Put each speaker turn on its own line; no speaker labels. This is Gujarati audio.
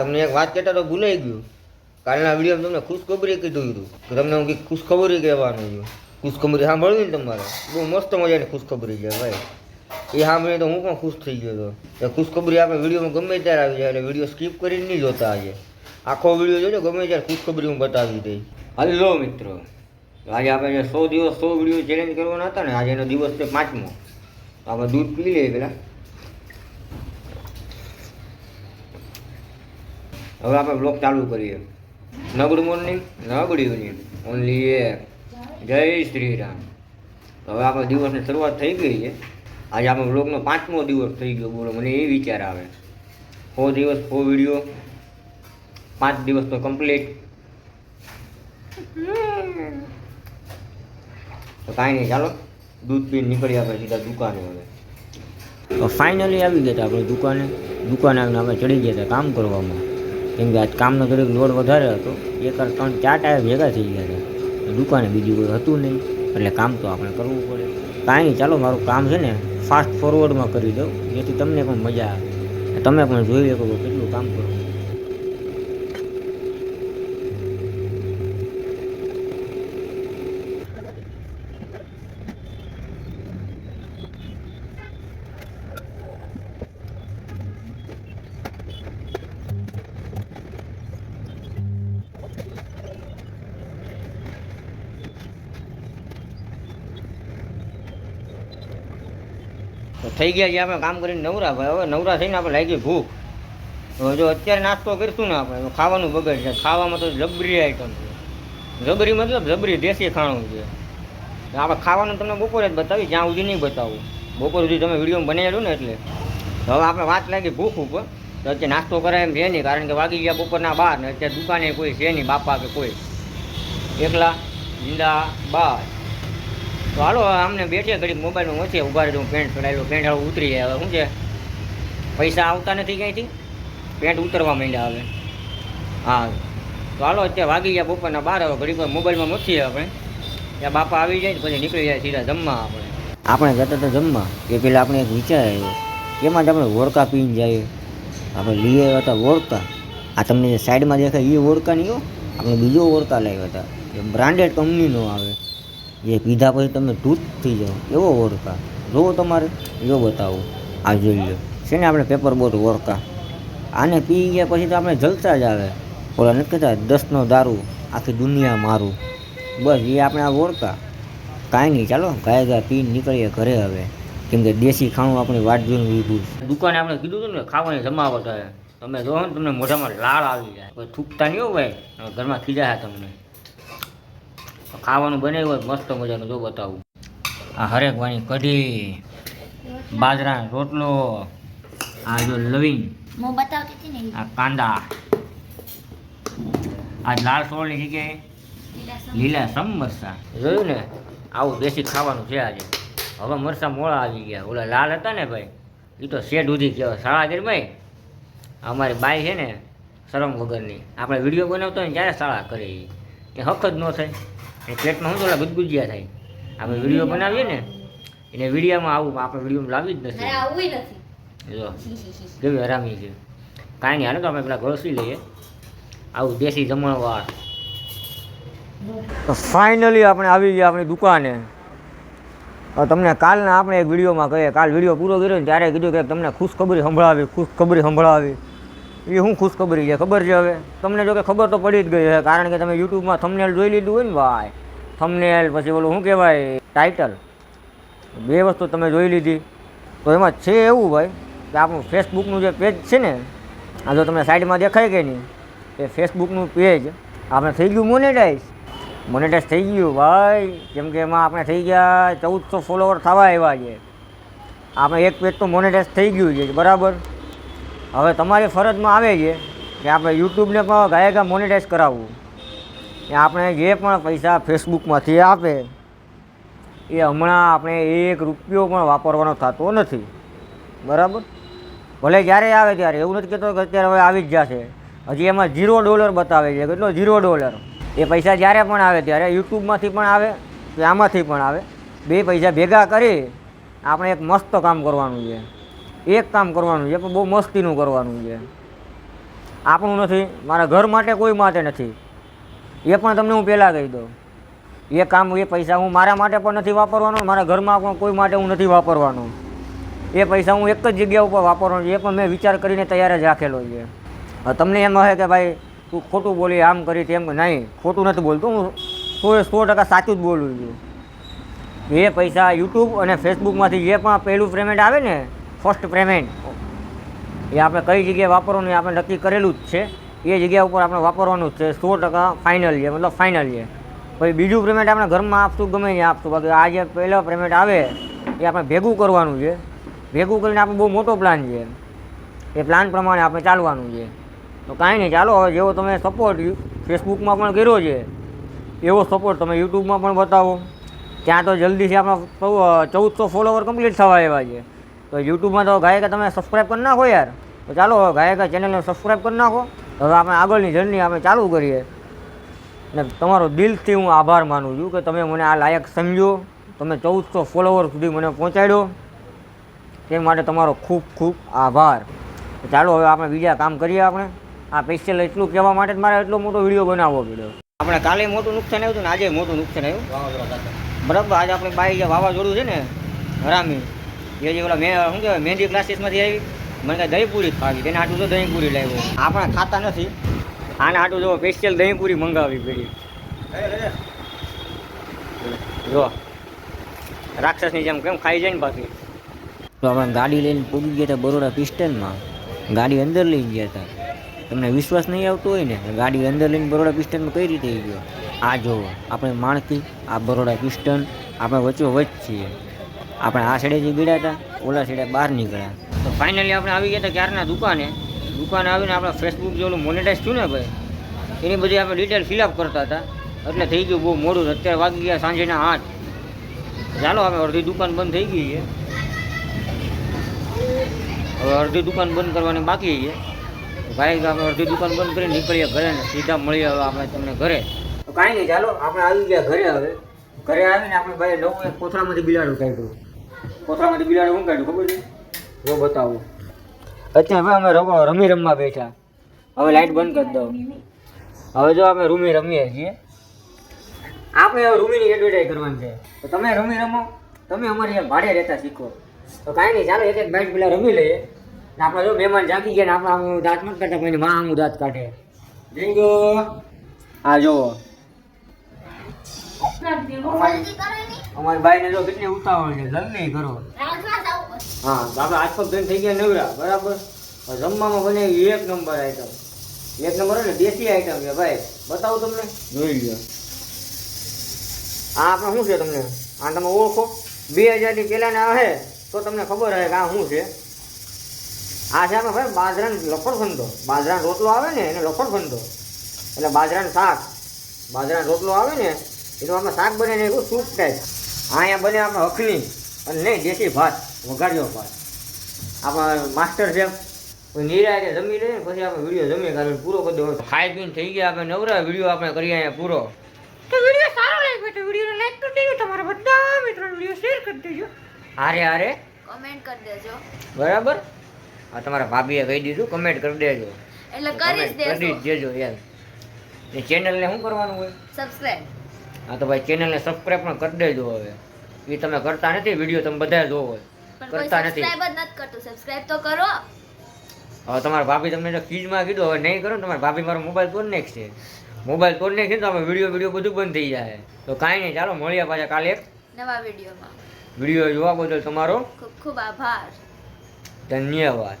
તમને એક વાત કહેતા તો ભૂલાઈ ગયું. કાલના વીડિયો તમને ખુશખબરી કીધું હતું કે તમને હું કંઈક ખુશખબરી કહેવાનું છે ખુશખબરી સાંભળવી ને તમારે? બહુ મસ્ત મજાની ખુશખબરી છે ભાઈ. એ સાંભળીને તો હું પણ ખુશ થઈ ગયો હતો. એ ખુશખબરી આપણે વિડીયોમાં ગમે ત્યારે આવી જાય એટલે વીડિયો સ્કીપ કરીને નહીં જોતા આજે આખો વીડિયો જોજો ગમે ત્યારે ખુશખબરી હું બતાવી દઈ હલો મિત્રો. આજે આપણે જે સો દિવસ સો વીડિયો ચેલેન્જ કરવાના હતા ને, આજે એનો દિવસ છે પાંચમો. તો આપણે દૂધ પી લઈએ પહેલાં. હવે આપણે બ્લોગ ચાલુ કરીએ. નગડ ગુડ મોર્નિંગ ન ઇવનિંગ ઓનલી એ. જય શ્રી રામ. હવે આપણે દિવસની શરૂઆત થઈ ગઈ છે. આજે આપણે બ્લોગનો પાંચમો દિવસ થઈ ગયો બોલો, મને એ વિચાર આવે. સો દિવસ, સો વીડિયો પાંચ દિવસ તો કમ્પ્લીટ તો કાંઈ નહીં, ચાલો. દૂધ પીને નીકળી આપણે સીધા દુકાને હવે. ફાઇનલી આવી ગયા હતા આપણે દુકાને. દુકાને આવીને આપણે ચડી ગયા હતા કામ કરવામાં. કેમ કે આજ કામનો થોડીક લોડ વધારે હતો. એક ત્રણ ચાર ટાયર ભેગા થઈ ગયા હતા દુકાને બીજું કોઈ હતું નહીં. એટલે કામ તો આપણે કરવું પડે. કાંઈ નહીં ચાલો મારું કામ છે ને ફાસ્ટ ફોરવર્ડમાં કરી દઉં. જેથી તમને પણ મજા આવે. તમે પણ જોઈ શકો કેટલું કામ કરું. થઈ ગયા છે, આપણે કામ કરીને નવરા ભાઈ. હવે નવરા થઈને આપણે લાગી ભૂખ. જો અત્યારે નાસ્તો કરીશું ને આપણે ખાવાનું બગડ છે. ખાવામાં તો જબરી આઈટમ છે. જબરી મતલબ જબરી દેશી ખાણું છે. આપણે ખાવાનું તમને બપોરે જ બતાવી જ્યાં સુધી નહીં બતાવું. બપોર સુધી તમે વીડિયો બનાવેલું ને એટલે. હવે આપણે વાત લાગી ભૂખ ઉપર. તો અત્યારે નાસ્તો કરાય એમ છે નહીં, કારણ કે વાગી ગયા બપોરના બાર ને અત્યારે દુકાને કોઈ છે નહીં, બાપા કે કોઈ. એકલા જિંદા બાર. તો હાલો અમને બેઠે ઘડીક મોબાઈલમાં વચ્ચે ઊભા રહી પેન્ટ ચડાયેલો પેન્ટ હાલ ઉતરી જાય. હવે શું છે? પૈસા આવતા નથી ક્યાંયથી? પેન્ટ ઉતરવા માંડ્યા હવે. હા. તો હાલો, અત્યારે વાગી ગયા બપોરના બાર, હવે ઘડીક મોબાઈલમાં મથીએ આપણે. ત્યાં બાપા આવી જાય પછી નીકળી જાય સીધા જમવા આપણે. આપણે જતા તો જમવા. એ પહેલાં આપણે એક વિચાર આવ્યો. એમાં જ આપણે વોડકા પીને જઈએ. આપણે લઈએ આવ્યા હતા વોડકા. આ તમને જે સાઈડમાં દેખાય એ વોડકા નહીં આપણે બીજો વોડકા લાવ્યા હતા. એ બ્રાન્ડેડ કંપનીનો આવે. જે પીધા પછી તમે તૂટ થઈ જાઓ. એવો ઓળખા જોવો તમારે. જો બતાવો. આ જોઈ લો છે ને આપણે પેપર બોટ ઓળખા આને પી ગયા પછી તો આપણે જલતા જ આવે. ઓલા નથી કહેતા, દસનો દારૂ આખી દુનિયા મારું. બસ એ આપણે આ ઓળખા કાંઈ નહીં, ચાલો. ગાય ગાય પીને નીકળીએ ઘરે હવે. કેમ કે દેશી ખાણું આપણી વાટ જોઈને લીધું દુકાને આપણે કીધું હતું ને, ખાવાની જમાવટ હોય તમે જો ને, તમને મોઢામાં લાળ આવી જાય. કોઈ થૂકતા નહીં હોય ભાઈ. ઘરમાં ખીજાય તમને. ખાવાનું બનાવ્યું હોય મસ્ત મજાનું જો બતાવું. આ હરેક વાણી કઢી બાજરા રોટલો આ જો લવિંગ આ કાંદા. આ લાલ સોળની જગ્યાએ
લીલા
સમરસા. જોયું ને? આવું દેશી ખાવાનું છે આજે. હવે મરસા મોળા આવી ગયા. ઓલા લાલ હતા ને ભાઈ એ તો શેડ ઉધી કહેવાય શાળા કરી ભાઈ અમારી બાઈ છે ને શરમ વગરની. આપણે વીડિયો બનાવતો હોય ને ત્યારે શાળા કરી એ હક જ ન થાય. એ પેટમાં શું ઓલા ગુદગુજિયા થાય. આપણે વીડિયો બનાવીએ ને એને વિડીયોમાં આવું આપણે વિડીયોમાં લાવી જ નથી. જો કેવી હરામી છે. કાંઈ નહીં હાલો તો આપણે પેલા ઘોસી લઈએ. આવું દેશી જમણવાર. તો ફાઇનલી આપણે આવી ગયા આપણી દુકાને. તમને કાલના આપણે એક વિડીયોમાં કહીએ. કાલ વીડિયો પૂરો કર્યો ને ત્યારે કીધું કે તમને ખુશખબરી સંભળાવી ખુશખબરી સંભળાવી. એ શું ખુશખબરી છે, ખબર છે હવે? તમને જો કે ખબર તો પડી જ ગઈ છે કારણ કે તમે યુટ્યુબમાં થમનેલ જોઈ લીધું હોય ને ભાઈ. થમનેલ પછી ઓલું શું કહેવાય ટાઇટલ બે વસ્તુ તમે જોઈ લીધી. તો એમાં છે એવું ભાઈ, કે આપણું ફેસબુકનું જે પેજ છે ને, આ જો તમને સાઈડમાં દેખાય કે નહીં, એ ફેસબુકનું પેજ આપણે થઈ ગયું મોનેટાઈઝ મોનેટાઈઝ થઈ ગયું ભાઈ, કેમ કે એમાં આપણે થઈ ગયા ચૌદસો ફોલોવર થવા આવ્યા છે. આપણે એક પેજ તો મોનેટાઈઝ થઈ ગયું છે, બરાબર? હવે તમારી ફરજમાં આવે છે કે આપણે યુટ્યુબને પણ ગાયે ગા મોનેટાઈઝ કરાવવું. એ આપણે જે પણ પૈસા ફેસબુકમાંથી આપે, એ હમણાં આપણે એક રૂપિયો પણ વાપરવાનો થતો નથી. બરાબર? ભલે જ્યારે આવે ત્યારે, એવું નથી કહેતો કે અત્યારે હવે આવી જ જશે. હજી એમાં ઝીરો ડોલર બતાવે છે. કેટલો? ઝીરો ડોલર એ પૈસા જ્યારે પણ આવે, ત્યારે યુટ્યુબમાંથી પણ આવે કે આમાંથી પણ આવે. બે પૈસા ભેગા કરી, આપણે એક મસ્ત કામ કરવાનું છે. એક કામ કરવાનું છે પણ બહુ મસ્તીનું કરવાનું છે. આપણું નથી, મારા ઘર માટે કોઈ માટે નથી. એ પણ તમને હું પહેલાં કહી દઉં. એ કામ, એ પૈસા હું મારા માટે પણ નથી વાપરવાનો, મારા ઘરમાં પણ કોઈ માટે હું નથી વાપરવાનો. એ પૈસા હું એક જ જગ્યા ઉપર વાપરવાનો એ પણ મેં વિચાર કરીને તૈયાર જ રાખેલો છે. તમને એમ કહે કે ભાઈ, તું ખોટું બોલી, આમ કરી તેમ, નહીં, ખોટું નથી બોલતું, હું સો સો ટકા સાચું જ બોલું છું. એ પૈસા યુટ્યુબ અને ફેસબુકમાંથી જે પણ પહેલું પેમેન્ટ આવે ને ફર્સ્ટ પેમેન્ટ એ આપણે કઈ જગ્યાએ વાપરવાનું એ આપણે નક્કી કરેલું જ છે. એ જગ્યા ઉપર આપણે વાપરવાનું જ છે. સો ટકા ફાઇનલ છે, મતલબ ફાઇનલ છે. પછી બીજું પેમેન્ટ આપણે ઘરમાં આપશું ગમે ત્યાં આપશું? બાકી આ જે પહેલો પેમેન્ટ આવે, એ આપણે ભેગું કરવાનું છે. ભેગું કરીને આપણે બહુ મોટો પ્લાન છે. એ પ્લાન પ્રમાણે આપણે ચાલવાનું છે. તો કાંઈ નહીં, ચાલો, હવે જેવો તમે સપોર્ટ ફેસબુકમાં પણ કર્યો છે, એવો સપોર્ટ તમે યુટ્યુબમાં પણ બતાવો. ત્યાં તો જલ્દીથી આપણા ચૌદસો ફોલોવર કમ્પ્લીટ થવા એવા છે. તો યુટ્યુબમાં તો ગાયકા તમે સબસ્ક્રાઈબ કરી નાખો યાર. તો ચાલો હવે ગાયકા ચેનલને સબસ્ક્રાઈબ કરી નાખો. હવે આપણે આગળની જર્ની આપણે ચાલુ કરીએ. ને તમારો દિલથી હું આભાર માનું છું કે તમે મને આ લાયક સમજો. તમે ચૌદસો ફોલોવર સુધી મને પહોંચાડ્યો. તે માટે તમારો ખૂબ ખૂબ આભાર. ચાલો હવે આપણે બીજા કામ કરીએ આપણે. આ સ્પેશિયલ એટલું કહેવા માટે જ મારે એટલો મોટો વીડિયો બનાવવો પડ્યો. આપણે કાલે મોટું નુકસાન આવ્યું હતું ને આજે મોટું નુકસાન આવ્યું. બરાબર આજે આપણે બાઈ જે વાવાઝોડું છે ને હરામી. એ જે ઓલા મેં શું કહેવાય મહેંદી ક્લાસીસમાંથી આવી. મને કાંઈ દહીંપૂરી ખાવી તેને આટલું તો દહીંપૂરી લાવ્યો આપણે ખાતા નથી. આને આટલું જો સ્પેશિયલ દહીંપૂરી મંગાવી પડી. જો. રાક્ષસની જેમ કેમ ખાઈ જાય ને બાકી તો આપણે ગાડી લઈને પૂગી ગયા હતા બરોડા પિસ્ટનમાં. ગાડી અંદર લઈ ગયા હતા. તમને વિશ્વાસ નહીં આવતો હોય ને ગાડી અંદર લઈને બરોડા પિસ્ટનમાં કઈ રીતે ગયો? આ જોવો. આપણે માણકી આ બરોડા પિસ્ટન આપણે વચ્ચો વચ્ચ છીએ. આપણે આ સાઈડેથી ગળ્યા હતા ઓલા સાઈડે બહાર નીકળ્યા. તો ફાઇનલી આપણે આવી ગયા હતા ક્યારના દુકાને. દુકાને આવીને આપણે ફેસબુક જે ઓલું મોનેટાઈઝ થયું ને ભાઈ, એની બધી આપણે ડિટેલ ફિલઅપ કરતા હતા એટલે થઈ ગયું બહુ મોડું, અત્યારે વાગી ગયા સાંજેના આઠ. ચાલો હવે અડધી દુકાન બંધ થઈ ગઈ છે. હવે અડધી દુકાન બંધ કરવાની બાકી છે. ભાઈ આપણે અડધી દુકાન બંધ કરીને નીકળીએ ઘરે ને સીધા મળીએ હવે આપણે તમને ઘરે. કાંઈ નહીં, ચાલો, આપણે આવી ગયા ઘરે હવે. ઘરે આવીને આપણે ભાઈ નવું કોથળામાંથી બિલાડું કાઢ્યું. કોથળામાંથી બિલાડું કાઢ્યું ખબર છે? જો બતાવું. અત્યારે હવે અમે રમવા રમી રમવા બેઠા. હવે લાઈટ બંધ કરી દઉં હવે જો અમે રૂમી રમીએ છીએ. આપણે હવે રૂમીની એડવર્ટાઈઝ કરવાની છે. તો તમે રમી રમો. તમે અમારી ભાડે રહેતા શીખો. તો કાંઈ નહીં ચાલો એક એક બાઈટ પેલા રમી લઈએ. ને આપણે જો મહેમાન જાગી ગયા ને આપણે આમ દાંત નથી કાઢતા કોઈને માં આમ દાંત કાઢે. જીંગો આ જુઓ.
જલ્દી કરો ને
અમારી બાઈને જો કેટલી ઉતાવળ છે જલ્દી કરો. હા તો આપણે હાથ પગ ધોઈને થઈ ગયા નવરા બરાબર? જમવામાં બને એક નંબર આઈટમ એક નંબર એટલે દેશી આઈટમ છે ભાઈ. બતાવું તમને? જોઈ લો આ આપણે શું છે તમને? આ તમે ઓળખો? બે હજારની પહેલાંના આવે તો તમને ખબર હોય કે આ શું છે? આ છે આપણે ભાઈ બાજરાનો લફડ ફંદો બાજરાનો રોટલો આવે ને એને લફડ ફંદો એટલે બાજરાનું શાક. બાજરાનો રોટલો આવે ને એનું આમાં શાક બને ને એવું સૂપ ટાઈપ અહીંયા બને આપણે હખની અને નહીં દેશી ભાત વઘાર્યો ભાત. આપણા માસ્ટર શેફ નિરાયે જમી લઈએ ને પછી આપણે વીડિયો જમીએ કારણ પૂરો કરી દેવો ખાઈ પીને થઈ ગયા આપણે નવરા વીડિયો આપણે કરીએ અહીંયા પૂરો.
તો વીડિયો સારો લાગ્યો તો વિડીયોને લાઈક કરી દેજો તમારા બધા મિત્રોને વીડિયો શેર કરી દેજો.
હારે હારે.
કમેન્ટ કરી દેજો.
બરાબર? આ તમારા ભાભીએ કહી દીધું કમેન્ટ કરી દેજો.
એટલે કરી
દેજો કરી
દેજો
યાર ને ચેનલને શું કરવાનું હોય?
સબસ્ક્રાઇબ
હા તો ભાઈ ચેનલને સબસ્ક્રાઈબ પણ કરી દેજો હવે. એ તમે કરતા નથી વીડિયો તમે બધા જોવો
હોય.
કરતા નથી.
સબસ્ક્રાઇબ તો કરો.
હવે તમારા ભાભી તમને જો ફીજમાં કીધું હવે નહીં કરો તમારા ભાભી મારો મોબાઈલ તોડ નાખશે. મોબાઈલ તોડ નાખશે ને તો અમે વીડિયો વીડિયો બધું બંધ થઈ જાય. તો કાંઈ નહીં ચાલો મળીએ પાછા કાલે એક
નવા વિડીયોમાં
વીડિયો જોવા બદલ તમારો.
ખૂબ ખૂબ આભાર.
ધન્યવાદ.